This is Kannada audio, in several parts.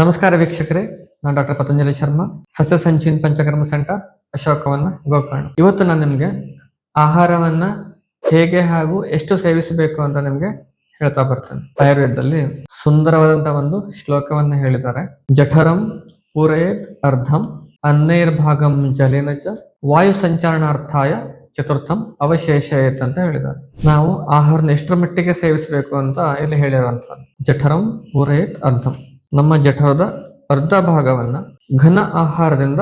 ನಮಸ್ಕಾರ ವೀಕ್ಷಕರೇ, ನಾನು ಡಾಕ್ಟರ್ ಪತಂಜಲಿ ಶರ್ಮಾ ಸಸ್ಯ ಸಂಚಿನ್ ಪಂಚಕರ್ಮ ಸೆಂಟರ್, ಅಶೋಕವನ್ನ ಗೋಕರ್ಣ. ಇವತ್ತು ನಾನು ನಿಮಗೆ ಆಹಾರವನ್ನ ಹೇಗೆ ಹಾಗೂ ಎಷ್ಟು ಸೇವಿಸಬೇಕು ಅಂತ ನಿಮಗೆ ಹೇಳ್ತಾ ಬರ್ತೇನೆ. ಆಯುರ್ವೇದದಲ್ಲಿ ಸುಂದರವಾದಂತಹ ಒಂದು ಶ್ಲೋಕವನ್ನ ಹೇಳಿದ್ದಾರೆ. ಜಠರಂ ಪೂರಯೇತ್ ಅರ್ಧಂ ಅನ್ನೈರ್ಭಾಗಂ ಭಾಗಂ ಚ ವಾಯು ಸಂಚಾರಣಾರ್ಥಾಯ ಚತುರ್ಥಂ ಅವಶೇಷಯತ್ ಅಂತ ಹೇಳಿದ್ದಾರೆ. ನಾವು ಆಹಾರನ ಎಷ್ಟರ ಮಟ್ಟಿಗೆ ಸೇವಿಸಬೇಕು ಅಂತ ಇಲ್ಲಿ ಹೇಳಿರುವಂತ ಜಠರಂ ಪೂರಯೇತ್ ಅರ್ಧಂ. ನಮ್ಮ ಜಠರದ ಅರ್ಧ ಭಾಗವನ್ನ ಘನ ಆಹಾರದಿಂದ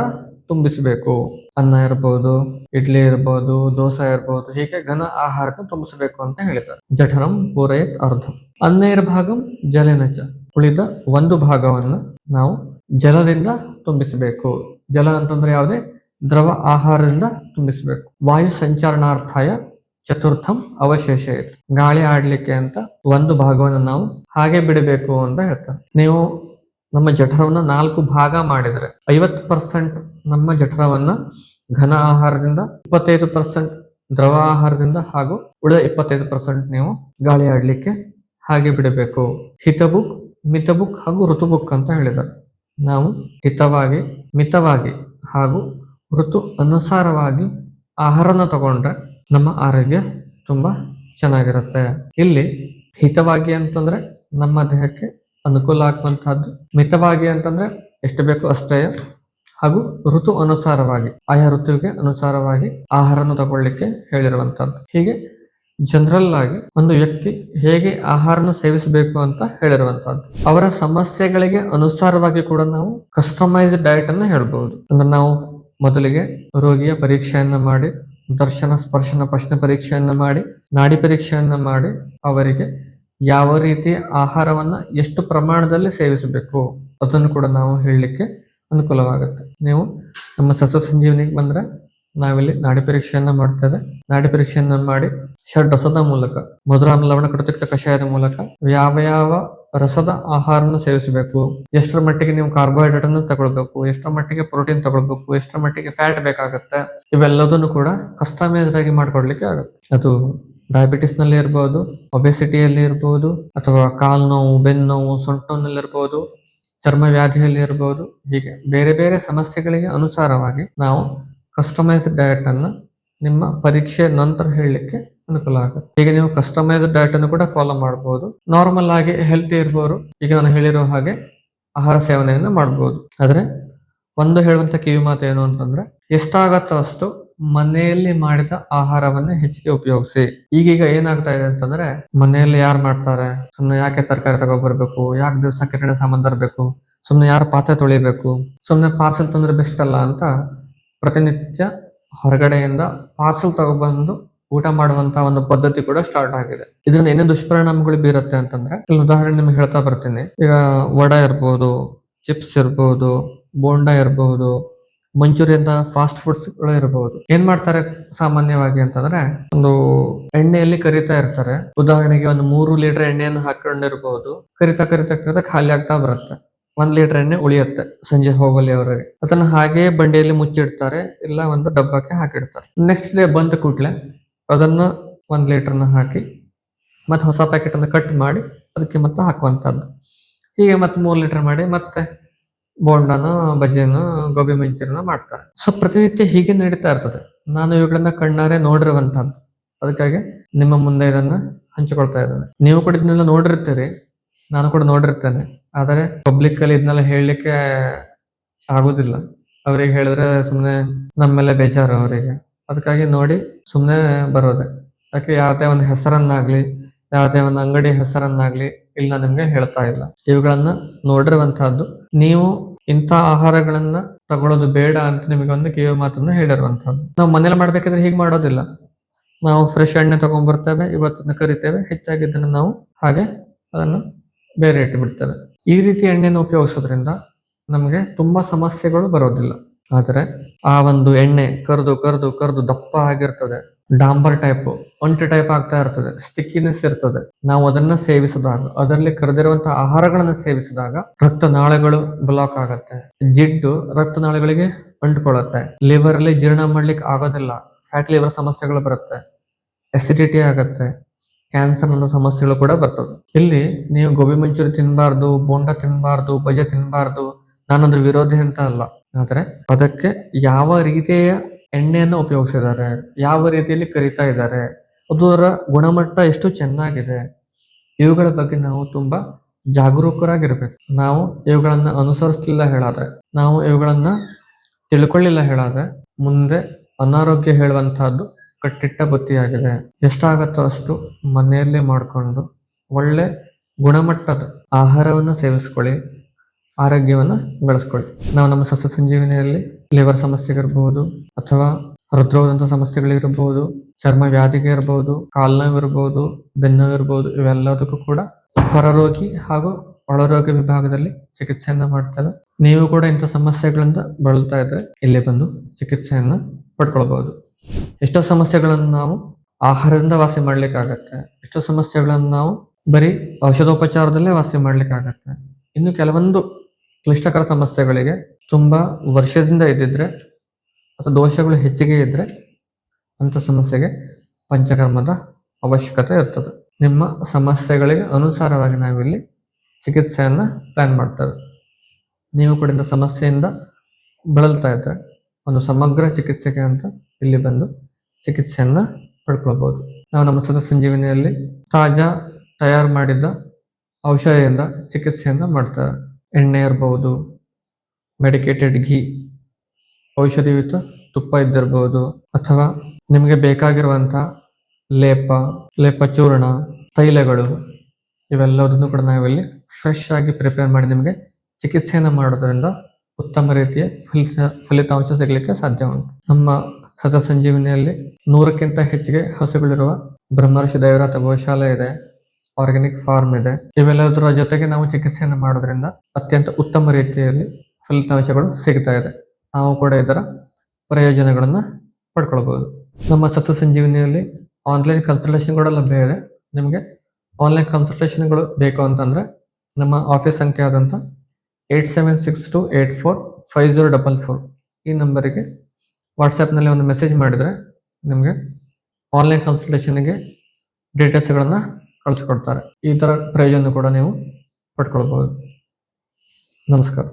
ತುಂಬಿಸಬೇಕು. ಅನ್ನ ಇರ್ಬೋದು, ಇಡ್ಲಿ ಇರ್ಬೋದು, ದೋಸೆ ಇರ್ಬೋದು, ಹೀಗೆ ಘನ ಆಹಾರನ ತುಂಬಿಸಬೇಕು ಅಂತ ಹೇಳಿದ್ದಾರೆ. ಜಠರಂ ಪೂರಯತ್ ಅರ್ಧಂ. ಅನ್ನ ಭಾಗಂ ಜಲನಚ ಉಳಿದ ಒಂದು ಭಾಗವನ್ನ ನಾವು ಜಲದಿಂದ ತುಂಬಿಸಬೇಕು. ಜಲ ಅಂತಂದ್ರೆ ಯಾವುದೇ ದ್ರವ ಆಹಾರದಿಂದ ತುಂಬಿಸಬೇಕು. ವಾಯು ಸಂಚಾರಣಾರ್ಥಾಯ ಚತುರ್ಥಂ ಅವಶೇಷಯತ್. ಗಾಳಿ ಆಡ್ಲಿಕ್ಕೆ ಅಂತ ಒಂದು ಭಾಗವನ್ನು ನಾವು ಹಾಗೆ ಬಿಡಬೇಕು ಅಂತ ಹೇಳ್ತಾರೆ. ನೀವು ನಮ್ಮ ಜಠರವನ್ನ ನಾಲ್ಕು ಭಾಗ ಮಾಡಿದ್ರೆ ಐವತ್ತು ಪರ್ಸೆಂಟ್ ನಮ್ಮ ಜಠರವನ್ನ ಘನ ಆಹಾರದಿಂದ, ಇಪ್ಪತ್ತೈದು ಪರ್ಸೆಂಟ್ ದ್ರವ ಆಹಾರದಿಂದ ಹಾಗೂ ಉಳಿದ ಇಪ್ಪತ್ತೈದು ಪರ್ಸೆಂಟ್ ನೀವು ಗಾಳಿ ಆಡ್ಲಿಕ್ಕೆ ಹಾಗೆ ಬಿಡಬೇಕು. ಹಿತಬುಕ್, ಮಿತಬುಕ್ ಹಾಗೂ ಋತುಬುಕ್ ಅಂತ ಹೇಳಿದ್ದಾರೆ. ನಾವು ಹಿತವಾಗಿ, ಮಿತವಾಗಿ ಹಾಗೂ ಋತು ಅನುಸಾರವಾಗಿ ಆಹಾರನ ತಗೊಂಡ್ರೆ ನಮ್ಮ ಆರೋಗ್ಯ ತುಂಬಾ ಚೆನ್ನಾಗಿರುತ್ತೆ. ಇಲ್ಲಿ ಹಿತವಾಗಿ ಅಂತಂದ್ರೆ ನಮ್ಮ ದೇಹಕ್ಕೆ ಅನುಕೂಲ ಆಗುವಂತಹದ್ದು, ಮಿತವಾಗಿ ಅಂತಂದ್ರೆ ಎಷ್ಟು ಬೇಕು ಅಷ್ಟೇ ಹಾಗೂ ಋತು ಅನುಸಾರವಾಗಿ, ಆಯಾ ಋತುವಿಗೆ ಅನುಸಾರವಾಗಿ ಆಹಾರವನ್ನು ತಗೊಳ್ಳಿಕ್ಕೆ ಹೇಳಿರುವಂತಹದ್ದು. ಹೀಗೆ ಜನರಲ್ ಆಗಿ ಒಂದು ವ್ಯಕ್ತಿ ಹೇಗೆ ಆಹಾರನ ಸೇವಿಸಬೇಕು ಅಂತ ಹೇಳಿರುವಂತಹದ್ದು. ಅವರ ಸಮಸ್ಯೆಗಳಿಗೆ ಅನುಸಾರವಾಗಿ ಕೂಡ ನಾವು ಕಸ್ಟಮೈಸ್ಡ್ ಡಯಟ್ ಅನ್ನ ಹೇಳ್ಬಹುದು ಅಂದ್ರೆ ನಾವು ಮೊದಲಿಗೆ ರೋಗಿಯ ಪರೀಕ್ಷೆಯನ್ನ ಮಾಡಿ ದರ್ಶನ, ಸ್ಪರ್ಶನ, ಪ್ರಶ್ನೆ ಪರೀಕ್ಷೆಯನ್ನು ಮಾಡಿ, ನಾಡಿ ಪರೀಕ್ಷೆಯನ್ನು ಮಾಡಿ ಅವರಿಗೆ ಯಾವ ರೀತಿ ಆಹಾರವನ್ನ ಎಷ್ಟು ಪ್ರಮಾಣದಲ್ಲಿ ಸೇವಿಸಬೇಕು ಅದನ್ನು ಕೂಡ ನಾವು ಹೇಳಲಿಕ್ಕೆ ಅನುಕೂಲವಾಗುತ್ತೆ. ನೀವು ನಮ್ಮ ಸಸ್ಯ ಸಂಜೀವನಿಗೆ ಬಂದ್ರೆ ನಾವಿಲ್ಲಿ ನಾಡಿ ಪರೀಕ್ಷೆಯನ್ನ ಮಾಡ್ತೇವೆ. ನಾಡಿ ಪರೀಕ್ಷೆಯನ್ನ ಮಾಡಿ ಷಡ್ ರಸದ ಮೂಲಕ ಮಧುರಾಮ್ಲವಣ ಲವಣ ಕಟುತಿಕ್ತ ಕಷಾಯದ ಮೂಲಕ ಯಾವ ಯಾವ ರಸದ ಆಹಾರವನ್ನು ಸೇವಿಸಬೇಕು. ಎಷ್ಟರ ಮಟ್ಟಿಗೆ ನೀವು ಕಾರ್ಬೋಹೈಡ್ರೇಟ್ ಅನ್ನು ತಗೊಳ್ಬೇಕು, ಎಷ್ಟರ ಮಟ್ಟಿಗೆ ಪ್ರೋಟೀನ್ ತಗೊಳ್ಬೇಕು, ಎಷ್ಟರ ಮಟ್ಟಿಗೆ ಫ್ಯಾಟ್ ಬೇಕಾಗುತ್ತೆ, ಇವೆಲ್ಲದನ್ನು ಕೂಡ ಕಸ್ಟಮೈಸ್ಡ್ ಆಗಿ ಮಾಡ್ಕೊಡ್ಲಿಕ್ಕೆ ಆಗುತ್ತೆ. ಅದು ಡಯಾಬಿಟಿಸ್ನಲ್ಲಿ ಇರ್ಬೋದು ಒಬೆಸಿಟಿಯಲ್ಲಿ ಇರ್ಬೋದು, ಅಥವಾ ಕಾಲ್ ನೋವು, ಬೆನ್ನು ನೋವು, ಸೊಂಟ ನೋವಿನಲ್ಲಿ ಚರ್ಮ ವ್ಯಾಧಿಯಲ್ಲಿ ಇರ್ಬೋದು, ಹೀಗೆ ಬೇರೆ ಬೇರೆ ಸಮಸ್ಯೆಗಳಿಗೆ ಅನುಸಾರವಾಗಿ ನಾವು ಕಸ್ಟಮೈಸ್ಡ್ ಡಯಟ್ ಅನ್ನ ನಿಮ್ಮ ಪರೀಕ್ಷೆ ನಂತರ ಹೇಳಲಿಕ್ಕೆ ಅನುಕೂಲ ಆಗುತ್ತೆ. ಈಗ ನೀವು ಕಸ್ಟಮೈಸ್ಡ್ ಡಯಟ್ ಅನ್ನು ಕೂಡ ಫಾಲೋ ಮಾಡಬಹುದು ನಾರ್ಮಲ್ ಆಗಿ ಹೆಲ್ತಿ ಇರುವವರು ಈಗ ನಾನು ಹೇಳಿರೋ ಹಾಗೆ ಆಹಾರ ಸೇವನೆಯನ್ನು ಮಾಡಬಹುದು ಆದರೆ ಒಂದು ಹೇಳುವಂತ ಕಿವಿ ಮಾತು ಏನು ಅಂತಂದ್ರೆ ಎಷ್ಟಾಗತ್ತೋ ಅಷ್ಟು ಮನೆಯಲ್ಲಿ ಮಾಡಿದ ಆಹಾರವನ್ನೇ ಹೆಚ್ಚಿಗೆ ಉಪಯೋಗಿಸಿ. ಈಗೀಗ ಏನಾಗ್ತಾ ಇದೆ ಅಂತಂದ್ರೆ ಮನೆಯಲ್ಲಿ ಯಾರು ಮಾಡ್ತಾರೆ? ಸುಮ್ಮನೆ ಯಾಕೆ ತರಕಾರಿ ತಗೊಬರ್ಬೇಕು? ಯಾಕೆ ದಿವಸ ಕಿರಾಣಿ ಸಾಮಾನು ತರಬೇಕು? ಸುಮ್ಮನೆ ಯಾರು ಪಾತ್ರೆ ತೊಳಿಬೇಕು? ಸುಮ್ಮನೆ ಪಾರ್ಸೆಲ್ ತಂದ್ರೆ ಬೆಸ್ಟ್ ಅಲ್ಲ ಅಂತ ಪ್ರತಿನಿತ್ಯ ಹೊರಗಡೆಯಿಂದ ಪಾರ್ಸಲ್ ತಗೊಬಂದು ಊಟ ಮಾಡುವಂತ ಒಂದು ಪದ್ಧತಿ ಕೂಡ ಸ್ಟಾರ್ಟ್ ಆಗಿದೆ. ಇದರಿಂದ ಏನೇ ದುಷ್ಪರಿಣಾಮಗಳು ಬೀರುತ್ತೆ ಅಂತಂದ್ರೆ ಉದಾಹರಣೆ ನಿಮ್ಗೆ ಹೇಳ್ತಾ ಬರ್ತೀನಿ. ಈಗ ವಡ ಇರ್ಬೋದು ಚಿಪ್ಸ್ ಇರ್ಬೋದು, ಬೋಂಡ ಇರಬಹುದು ಮಂಚೂರಿಯನ್ ಫಾಸ್ಟ್ ಫುಡ್ಸ್ಗಳು ಇರಬಹುದು ಏನ್ ಮಾಡ್ತಾರೆ ಸಾಮಾನ್ಯವಾಗಿ ಅಂತಂದ್ರೆ, ಒಂದು ಎಣ್ಣೆಯಲ್ಲಿ ಕರಿತಾ ಇರ್ತಾರೆ. ಉದಾಹರಣೆಗೆ ಒಂದು ಮೂರು ಲೀಟರ್ ಎಣ್ಣೆಯನ್ನು ಹಾಕೊಂಡಿರಬಹುದು ಕರಿತಾ ಕರಿತಾ ಕರಿತಾ ಖಾಲಿ ಆಗ್ತಾ ಬರುತ್ತೆ. ಒಂದ್ ಲೀಟರ್ ಎಣ್ಣೆ ಉಳಿಯುತ್ತೆ ಸಂಜೆ ಹೋಗಲಿ ಅವರಿಗೆ. ಅದನ್ನ ಹಾಗೆ ಬಂಡೆಯಲ್ಲಿ ಮುಚ್ಚಿಡ್ತಾರೆ, ಇಲ್ಲ ಒಂದು ಡಬ್ಬಕ್ಕೆ ಹಾಕಿಡ್ತಾರೆ. ನೆಕ್ಸ್ಟ್ ಡೇ ಬಂದ ಕೂಡ್ಲೆ ಅದನ್ನ ಒಂದ್ ಲೀಟರ್ನ ಹಾಕಿ ಮತ್ತೆ ಹೊಸ ಪ್ಯಾಕೆಟ್ ಅನ್ನು ಕಟ್ ಮಾಡಿ ಅದಕ್ಕೆ ಮತ್ತೆ ಹಾಕುವಂತದ್ದು ಹೀಗೆ ಮತ್ತೆ ಮೂರ್ ಲೀಟರ್ ಮಾಡಿ ಮತ್ತೆ ಬೋಂಡನ ಬಜ್ಜಿನ ಗೋಬಿ ಮಂಚೂರಿನ ಮಾಡ್ತಾರೆ. ಸೊ ಪ್ರತಿನಿತ್ಯ ಹೀಗೆ ನಡೀತಾ ಇರ್ತದೆ. ನಾನು ಇವುಗಳನ್ನ ಕಣ್ಣಾರೆ ನೋಡಿರುವಂತಹದ್ದು. ಅದಕ್ಕಾಗಿ ನಿಮ್ಮ ಮುಂದೆ ಇದನ್ನ ಹಂಚಿಕೊಳ್ತಾ ಇದ್ದೇನೆ. ನೀವು ಕೂಡ ಇದನ್ನೆಲ್ಲ ನೋಡಿರ್ತೀರಿ. ನಾನು ಕೂಡ ನೋಡಿರ್ತೇನೆ. ಆದರೆ ಪಬ್ಲಿಕ್ ಅಲ್ಲಿ ಇದನ್ನೆಲ್ಲ ಹೇಳಲಿಕ್ಕೆ ಆಗುದಿಲ್ಲ. ಅವ್ರಿಗೆ ಹೇಳಿದ್ರೆ ಸುಮ್ಮನೆ ನಮ್ಮ ಮೇಲೆ ಬೇಜಾರು ಅವರಿಗೆ. ಅದಕ್ಕಾಗಿ ನೋಡಿ ಸುಮ್ಮನೆ ಬರೋದೆ. ಯಾಕೆ ಯಾವುದೇ ಒಂದು ಹೆಸರನ್ನಾಗ್ಲಿ, ಯಾವುದೇ ಒಂದು ಅಂಗಡಿ ಹೆಸರನ್ನಾಗ್ಲಿ ಇಲ್ಲ ನಿಮಗೆ ಹೇಳ್ತಾ ಇಲ್ಲ. ಇವುಗಳನ್ನ ನೋಡಿರುವಂತಹದ್ದು. ನೀವು ಇಂಥ ಆಹಾರಗಳನ್ನ ತಗೊಳ್ಳೋದು ಬೇಡ ಅಂತ ನಿಮಗೆ ಒಂದು ಕಿವಿ ಮಾತನ್ನ ಹೇಳಿರುವಂತಹದ್ದು. ನಾವು ಮನೇಲಿ ಮಾಡ್ಬೇಕಾದ್ರೆ ಹೀಗೆ ಮಾಡೋದಿಲ್ಲ. ನಾವು ಫ್ರೆಶ್ ಎಣ್ಣೆ ತಗೊಂಡ್ಬರ್ತೇವೆ ಇವತ್ತನ್ನು ಕರಿತೇವೆ ಹೆಚ್ಚಾಗಿದ್ದನ್ನು ನಾವು ಹಾಗೆ ಅದನ್ನು ಬೇರೆ ಇಟ್ಟು ಬಿಡ್ತೇವೆ ಈ ರೀತಿ ಎಣ್ಣೆಯನ್ನು ಉಪಯೋಗಿಸೋದ್ರಿಂದ ನಮಗೆ ತುಂಬಾ ಸಮಸ್ಯೆಗಳು ಬರೋದಿಲ್ಲ. ಆದರೆ ಆ ಒಂದು ಎಣ್ಣೆ ಕರೆದು ಕರೆದು ಕರೆದು ದಪ್ಪ ಆಗಿರ್ತದೆ. ಡಾಂಬರ್ ಟೈಪ್, ಒಂಟಿ ಟೈಪ್ ಆಗ್ತಾ ಇರ್ತದೆ, ಸ್ಟಿಕ್ಕಿನೆಸ್ ಇರ್ತದೆ. ನಾವು ಅದನ್ನ ಸೇವಿಸಿದಾಗ, ಅದರಲ್ಲಿ ಕರೆದಿರುವಂತಹ ಆಹಾರಗಳನ್ನ ಸೇವಿಸಿದಾಗ ರಕ್ತನಾಳಗಳು ಬ್ಲಾಕ್ ಆಗತ್ತೆ. ಜಿಡ್ಡು ರಕ್ತನಾಳಗಳಿಗೆ ಅಂಟ್ಕೊಳ್ಳುತ್ತೆ. ಲಿವರ್ ಅಲ್ಲಿ ಜೀರ್ಣ ಮಾಡ್ಲಿಕ್ಕೆ ಆಗೋದಿಲ್ಲ. ಫ್ಯಾಟ್ ಲಿವರ್ ಸಮಸ್ಯೆಗಳು ಬರುತ್ತೆ. ಅಸಿಡಿಟಿ ಆಗತ್ತೆ. ಕ್ಯಾನ್ಸರ್ ಅನ್ನೋ ಸಮಸ್ಯೆಗಳು ಕೂಡ ಬರ್ತವೆ. ಇಲ್ಲಿ ನೀವು ಗೋಬಿ ಮಂಚೂರಿ ತಿನ್ನಬಾರ್ದು ಬೋಂಡ ತಿನ್ನಬಾರ್ದು ಬಜೆ ತಿನ್ನಬಾರ್ದು ನಾನದ್ರ ವಿರೋಧಿ ಅಂತ ಅಲ್ಲ. ಆದರೆ ಅದಕ್ಕೆ ಯಾವ ರೀತಿಯ ಎಣ್ಣೆಯನ್ನು ಉಪಯೋಗಿಸಿದ್ದಾರೆ, ಯಾವ ರೀತಿಯಲ್ಲಿ ಕರಿತಾ ಇದ್ದಾರೆ, ಅದರ ಗುಣಮಟ್ಟ ಎಷ್ಟು ಚೆನ್ನಾಗಿದೆ, ಇವುಗಳ ಬಗ್ಗೆ ನಾವು ತುಂಬಾ ಜಾಗರೂಕರಾಗಿರ್ಬೇಕು. ನಾವು ಇವುಗಳನ್ನು ಅನುಸರಿಸ್ಲಿಲ್ಲ ಹೇಳಾದ್ರೆ, ನಾವು ಇವುಗಳನ್ನು ತಿಳ್ಕೊಳ್ಳಿಲ್ಲ ಹೇಳಾದ್ರೆ, ಮುಂದೆ ಅನಾರೋಗ್ಯ ಹೇಳುವಂತಹದ್ದು ಕಟ್ಟಿಟ್ಟ ಬುತ್ತಿಯಾಗಿದೆ ಎಷ್ಟಾಗತ್ತೋ ಅಷ್ಟು ಮನೆಯಲ್ಲೇ ಮಾಡಿಕೊಂಡು ಒಳ್ಳೆ ಗುಣಮಟ್ಟದ ಆಹಾರವನ್ನು ಸೇವಿಸ್ಕೊಳ್ಳಿ, ಆರೋಗ್ಯವನ್ನು ಬೆಳೆಸ್ಕೊಳ್ಳಿ. ನಾವು ನಮ್ಮ ಸಸ್ಯ ಸಂಜೀವಿನಿಯಲ್ಲಿ ಲಿವರ್ ಸಮಸ್ಯೆಗಿರ್ಬೋದು ಅಥವಾ ಹೃದ್ರೋಗದಂಥ ಸಮಸ್ಯೆಗಳಿರ್ಬೋದು ಚರ್ಮ ವ್ಯಾಧಿಗೆ ಇರಬಹುದು ಕಾಲ್ ನೋವಿರ್ಬೋದು ಬೆನ್ನೋವಿರ್ಬೋದು ಇವೆಲ್ಲದಕ್ಕೂ ಕೂಡ ಹೊರರೋಗಿ ಹಾಗೂ ಒಳರೋಗಿ ವಿಭಾಗದಲ್ಲಿ ಚಿಕಿತ್ಸೆಯನ್ನ ಮಾಡ್ತೇವೆ ನೀವು ಕೂಡ ಇಂಥ ಸಮಸ್ಯೆಗಳಿಂದ ಬಳಲ್ತಾ ಇದ್ರೆ ಇಲ್ಲಿ ಬಂದು ಚಿಕಿತ್ಸೆಯನ್ನ ಪಡ್ಕೊಳ್ಬಹುದು. ಎಷ್ಟೋ ಸಮಸ್ಯೆಗಳನ್ನು ನಾವು ಆಹಾರದಿಂದ ವಾಸಿ ಮಾಡ್ಲಿಕ್ಕಾಗತ್ತೆ. ಎಷ್ಟೋ ಸಮಸ್ಯೆಗಳನ್ನು ನಾವು ಬರೀ ಔಷಧೋಪಚಾರದಲ್ಲೇ ವಾಸಿ ಮಾಡ್ಲಿಕ್ಕಾಗತ್ತೆ. ಇನ್ನು ಕೆಲವೊಂದು ಕ್ಲಿಷ್ಟಕರ ಸಮಸ್ಯೆಗಳಿಗೆ ತುಂಬ ವರ್ಷದಿಂದ ಇದ್ದಿದ್ರೆ ಅಥವಾ ದೋಷಗಳು ಹೆಚ್ಚಿಗೆ ಇದ್ದರೆ ಅಂತ ಸಮಸ್ಯೆಗೆ ಪಂಚಕರ್ಮದ ಅವಶ್ಯಕತೆ ಇರ್ತದೆ. ನಿಮ್ಮ ಸಮಸ್ಯೆಗಳಿಗೆ ಅನುಸಾರವಾಗಿ ನಾವಿಲ್ಲಿ ಚಿಕಿತ್ಸೆಯನ್ನು ಪ್ಲಾನ್ ಮಾಡ್ತೇವೆ. ನೀವು ಕೂಡ ಇಂಥ ಸಮಸ್ಯೆಯಿಂದ ಬಳಲ್ತಾ ಇದ್ದರೆ ಒಂದು ಸಮಗ್ರ ಚಿಕಿತ್ಸೆಗೆ ಅಂತ ಇಲ್ಲಿ ಬಂದು ಚಿಕಿತ್ಸೆಯನ್ನ ಪಡ್ಕೊಳ್ಬಹುದು ನಾವು ನಮ್ಮ ಸಸ್ಯ ಸಂಜೀವಿನಿಯಲ್ಲಿ ತಾಜಾ ತಯಾರು ಮಾಡಿದ ಔಷಧಿಯಿಂದ ಚಿಕಿತ್ಸೆಯನ್ನ ಮಾಡ್ತಾರೆ ಎಣ್ಣೆ ಇರ್ಬೋದು ಮೆಡಿಕೇಟೆಡ್ ಘೀ, ಔಷಧಿಯುತ ತುಪ್ಪ ಇದ್ದಿರ್ಬೋದು, ಅಥವಾ ನಿಮಗೆ ಬೇಕಾಗಿರುವಂಥ ಲೇಪ ಲೇಪ ಚೂರ್ಣ ತೈಲಗಳು, ಇವೆಲ್ಲದನ್ನು ಕೂಡ ನಾವಿಲ್ಲಿ ಫ್ರೆಶ್ ಆಗಿ ಪ್ರಿಪೇರ್ ಮಾಡಿ ನಿಮಗೆ ಚಿಕಿತ್ಸೆಯನ್ನು ಮಾಡೋದ್ರಿಂದ ಉತ್ತಮ ರೀತಿಯ ಫಲಿತ, ಫಲಿತಾಂಶ ಸಿಗಲಿಕ್ಕೆ ಸಾಧ್ಯ ಉಂಟು. ನಮ್ಮ ಸಸ ಸಂಜೀವಿನಿಯಲ್ಲಿ ನೂರಕ್ಕಿಂತ ಹೆಚ್ಚಿಗೆ ಹಸುಗಳಿರುವ ಬ್ರಹ್ಮರ್ಷಿ ದೈವರಾತ ಗೋಶಾಲೆ ಇದೆ, ಆರ್ಗ್ಯಾನಿಕ್ ಫಾರ್ಮ್ ಇದೆ. ಇವೆಲ್ಲದರ ಜೊತೆಗೆ ನಾವು ಚಿಕಿತ್ಸೆಯನ್ನು ಮಾಡೋದ್ರಿಂದ ಅತ್ಯಂತ ಉತ್ತಮ ರೀತಿಯಲ್ಲಿ ಫಲಿತಾಂಶಗಳು ಸಿಗ್ತಾ ಇದೆ. ನಾವು ಕೂಡ ಇದರ ಪ್ರಯೋಜನಗಳನ್ನು ಪಡ್ಕೊಳ್ಬೋದು. ನಮ್ಮ ಸಸ್ಯ ಸಂಜೀವಿನಿಯಲ್ಲಿ ಆನ್ಲೈನ್ ಕನ್ಸಲ್ಟೇಷನ್ ಕೂಡ ಲಭ್ಯ ಇದೆ. ನಿಮಗೆ ಆನ್ಲೈನ್ ಕನ್ಸಲ್ಟೇಷನ್ಗಳು ಬೇಕು ಅಂತಂದ್ರೆ ನಮ್ಮ ಆಫೀಸ್ ಸಂಖ್ಯೆ ಆದಂಥ eight seven six two eight four five zero double four. ಈ ನಂಬರಿಗೆ ವಾಟ್ಸಪ್ನಲ್ಲಿ ಒಂದು ಮೆಸೇಜ್ ಮಾಡಿದರೆ ನಿಮಗೆ ಆನ್ಲೈನ್ ಕನ್ಸಲ್ಟೇಷನ್ಗೆ ಡೀಟೇಲ್ಸ್ಗಳನ್ನು ಕಳಿಸ್ಕೊಡ್ತಾರೆ. ಈ ಥರ ಪ್ರಯೋಜನ ಕೂಡ ನೀವು ಪಡ್ಕೊಳ್ಬೋದು. ನಮಸ್ಕಾರ.